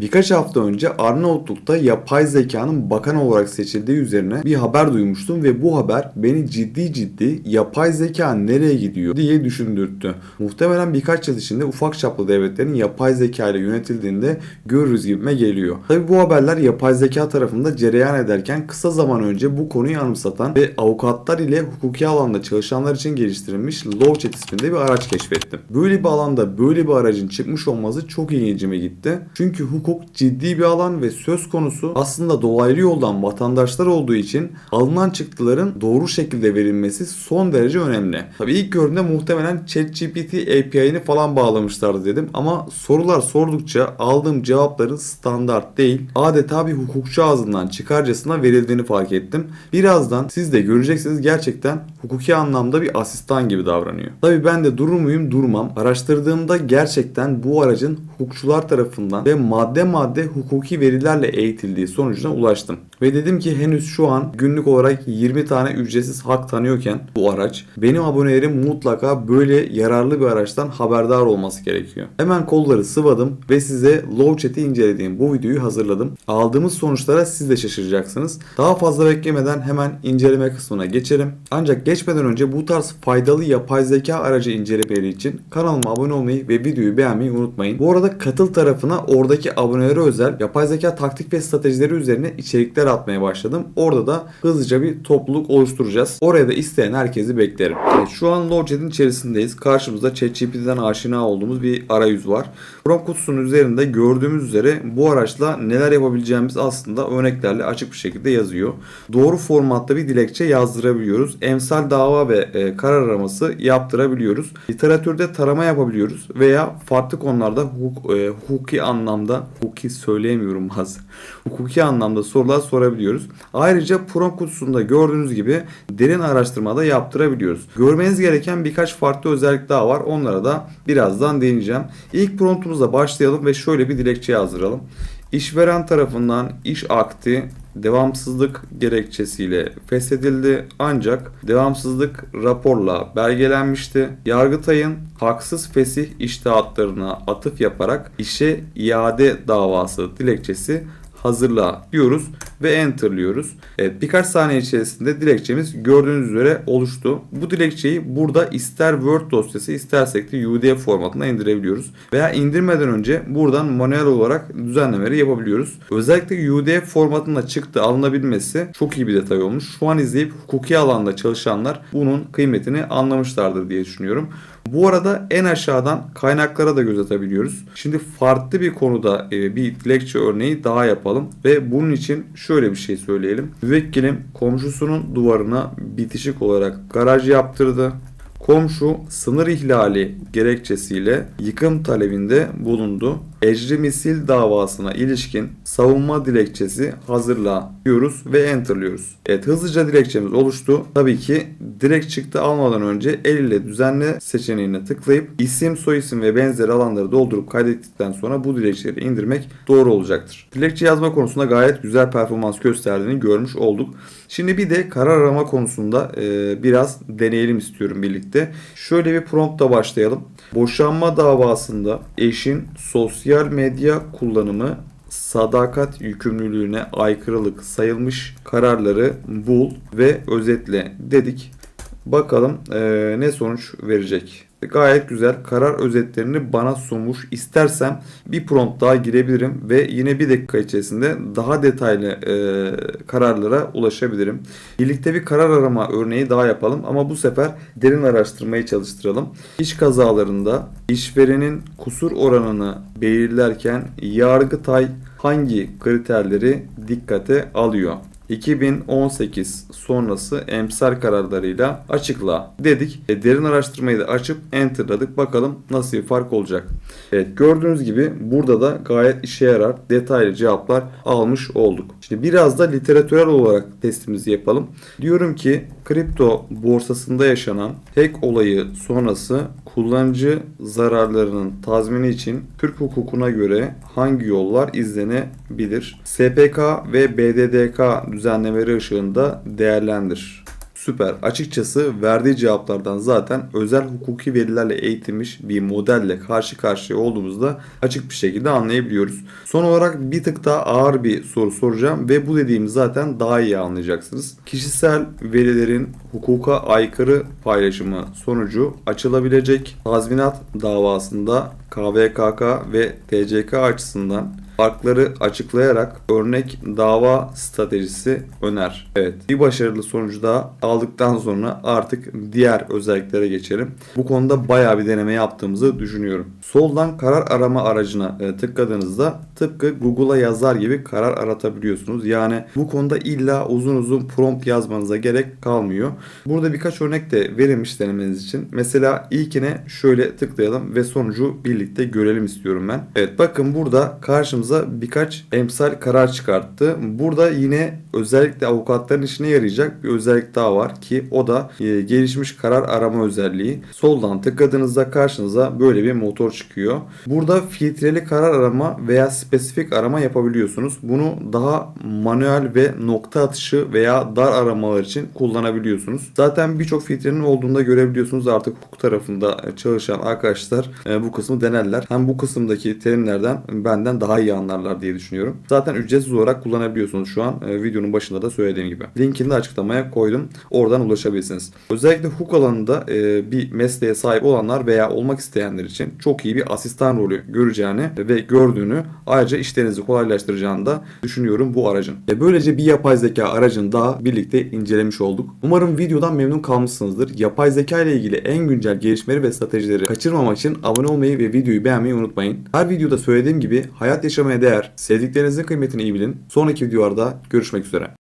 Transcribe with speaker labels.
Speaker 1: Birkaç hafta önce Arnavutluk'ta yapay zekanın bakan olarak seçildiği üzerine bir haber duymuştum ve bu haber beni ciddi ciddi yapay zeka nereye gidiyor diye düşündürttü. Muhtemelen birkaç yıl içinde ufak çaplı devletlerin yapay zeka ile yönetildiğinde görürüz gibime geliyor. Tabi bu haberler yapay zeka tarafında cereyan ederken kısa zaman önce bu konuyu anımsatan ve avukatlar ile hukuki alanda çalışanlar için geliştirilmiş Lowchat isminde bir araç keşfettim. Böyle bir alanda böyle bir aracın çıkmış olması çok ilgincime gitti. Çünkü hukuk ciddi bir alan ve söz konusu aslında dolaylı yoldan vatandaşlar olduğu için alınan çıktıların doğru şekilde verilmesi son derece önemli. Tabii ilk gördüğümde muhtemelen ChatGPT API'ni falan bağlamışlardı dedim ama sorular sordukça aldığım cevapların standart değil adeta bir hukukçu ağzından çıkarcasına verildiğini fark ettim. Birazdan siz de göreceksiniz gerçekten hukuki anlamda bir asistan gibi davranıyor. Tabii ben de durur muyum durmam. Araştırdığımda gerçekten bu aracın hukukçular tarafından ve madde madde hukuki verilerle eğitildiği sonucuna ulaştım. Ve dedim ki henüz şu an günlük olarak 20 tane ücretsiz hak tanıyorken bu araç benim abonelerim mutlaka böyle yararlı bir araçtan haberdar olması gerekiyor. Hemen kolları sıvadım ve size Lowchat'i incelediğim bu videoyu hazırladım. Aldığımız sonuçlara siz de şaşıracaksınız. Daha fazla beklemeden hemen inceleme kısmına geçelim. Ancak geçmeden önce bu tarz faydalı yapay zeka aracı incelemeleri için kanalıma abone olmayı ve videoyu beğenmeyi unutmayın. Bu arada katıl tarafına oradaki abonelere özel yapay zeka taktik ve stratejileri üzerine içerikler atmaya başladım. Orada da hızlıca bir topluluk oluşturacağız. Oraya da isteyen herkesi beklerim. Evet, şu an Logic'in içerisindeyiz. Karşımızda ChatGPT'den aşina olduğumuz bir arayüz var. Prompt kutusunun üzerinde gördüğümüz üzere bu araçla neler yapabileceğimiz aslında örneklerle açık bir şekilde yazıyor. Doğru formatta bir dilekçe yazdırabiliyoruz. Emsal dava ve e, karar araması yaptırabiliyoruz. Literatürde tarama yapabiliyoruz veya farklı konularda hukuk, e, hukuki anlamda hukuki söyleyemiyorum bazen. Hukuki anlamda sorular sorabiliyoruz. Ayrıca prompt kutusunda gördüğünüz gibi derin araştırmada yaptırabiliyoruz. Görmeniz gereken birkaç farklı özellik daha var. Onlara da birazdan değineceğim. İlk promptumuzla başlayalım ve şöyle bir dilekçe yazdıralım. İşveren tarafından iş akti devamsızlık gerekçesiyle feshedildi ancak devamsızlık raporla belgelenmişti. Yargıtay'ın haksız fesih iştahatlarına atıf yaparak işe iade davası dilekçesi hazırla diyoruz ve enterliyoruz. Evet birkaç saniye içerisinde dilekçemiz gördüğünüz üzere oluştu. Bu dilekçeyi burada ister Word dosyası istersek de UDF formatına indirebiliyoruz. Veya indirmeden önce buradan manuel olarak düzenlemeleri yapabiliyoruz. Özellikle UDF formatında çıktı alınabilmesi çok iyi bir detay olmuş. Şu an izleyip hukuki alanda çalışanlar bunun kıymetini anlamışlardır diye düşünüyorum. Bu arada en aşağıdan kaynaklara da göz atabiliyoruz. Şimdi farklı bir konuda e, bir dilekçe örneği daha yapalım ve bunun için şöyle bir şey söyleyelim. Müvekkilim komşusunun duvarına bitişik olarak garaj yaptırdı. Komşu sınır ihlali gerekçesiyle yıkım talebinde bulundu. Ecri misil davasına ilişkin savunma dilekçesi hazırla diyoruz ve enterliyoruz. Evet hızlıca dilekçemiz oluştu. Tabii ki direkt çıktı almadan önce el ile düzenle seçeneğine tıklayıp isim, soyisim ve benzeri alanları doldurup kaydettikten sonra bu dilekçeleri indirmek doğru olacaktır. Dilekçe yazma konusunda gayet güzel performans gösterdiğini görmüş olduk. Şimdi bir de karar arama konusunda e, biraz deneyelim istiyorum birlikte. Şöyle bir promptla başlayalım. Boşanma davasında eşin sosyal medya kullanımı sadakat yükümlülüğüne aykırılık sayılmış kararları bul ve özetle dedik. Bakalım e, ne sonuç verecek. Gayet güzel karar özetlerini bana sunmuş. İstersem bir prompt daha girebilirim ve yine bir dakika içerisinde daha detaylı e, kararlara ulaşabilirim. Birlikte bir karar arama örneği daha yapalım ama bu sefer derin araştırmayı çalıştıralım. İş kazalarında işverenin kusur oranını belirlerken Yargıtay hangi kriterleri dikkate alıyor? 2018 sonrası emsal kararlarıyla açıkla dedik. E, derin araştırmayı da açıp enterladık. Bakalım nasıl bir fark olacak. Evet gördüğünüz gibi burada da gayet işe yarar detaylı cevaplar almış olduk. Şimdi biraz da literatürel olarak testimizi yapalım. Diyorum ki kripto borsasında yaşanan hack olayı sonrası kullanıcı zararlarının tazmini için Türk hukukuna göre hangi yollar izlenebilir? SPK ve BDDK düzenlemeleri ışığında değerlendir. Süper. Açıkçası verdiği cevaplardan zaten özel hukuki verilerle eğitilmiş bir modelle karşı karşıya olduğumuzda açık bir şekilde anlayabiliyoruz. Son olarak bir tık daha ağır bir soru soracağım ve bu dediğimi zaten daha iyi anlayacaksınız. Kişisel verilerin hukuka aykırı paylaşımı sonucu açılabilecek tazminat davasında KVKK ve TCK açısından farkları açıklayarak örnek dava stratejisi öner. Evet bir başarılı sonucu daha aldıktan sonra artık diğer özelliklere geçelim. Bu konuda bayağı bir deneme yaptığımızı düşünüyorum. Soldan karar arama aracına e, tıkladığınızda tıpkı Google'a yazar gibi karar aratabiliyorsunuz. Yani bu konuda illa uzun uzun prompt yazmanıza gerek kalmıyor. Burada birkaç örnek de verilmiş denemeniz için. Mesela ilkine şöyle tıklayalım ve sonucu birlikte görelim istiyorum ben. Evet bakın burada karşımıza birkaç emsal karar çıkarttı. Burada yine özellikle avukatların işine yarayacak bir özellik daha var ki o da e, gelişmiş karar arama özelliği. Soldan tıkladığınızda karşınıza böyle bir motor çıkıyor. Burada filtreli karar arama veya spesifik arama yapabiliyorsunuz. Bunu daha manuel ve nokta atışı veya dar aramalar için kullanabiliyorsunuz. Zaten birçok filtrenin olduğunda görebiliyorsunuz artık hukuk tarafında çalışan arkadaşlar e, bu kısmı denerler. Hem bu kısımdaki terimlerden benden daha iyi anlarlar diye düşünüyorum. Zaten ücretsiz olarak kullanabiliyorsunuz şu an e, videonun başında da söylediğim gibi. Linkini de açıklamaya koydum. Oradan ulaşabilirsiniz. Özellikle hukuk alanında e, bir mesleğe sahip olanlar veya olmak isteyenler için çok iyi bir asistan rolü göreceğini ve gördüğünü ayrıca işlerinizi kolaylaştıracağını da düşünüyorum bu aracın. E böylece bir yapay zeka aracını daha birlikte incelemiş olduk. Umarım videodan memnun kalmışsınızdır. Yapay zeka ile ilgili en güncel gelişmeleri ve stratejileri kaçırmamak için abone olmayı ve videoyu beğenmeyi unutmayın. Her videoda söylediğim gibi hayat yaşamaya değer, sevdiklerinizin kıymetini iyi bilin. Sonraki videolarda görüşmek üzere.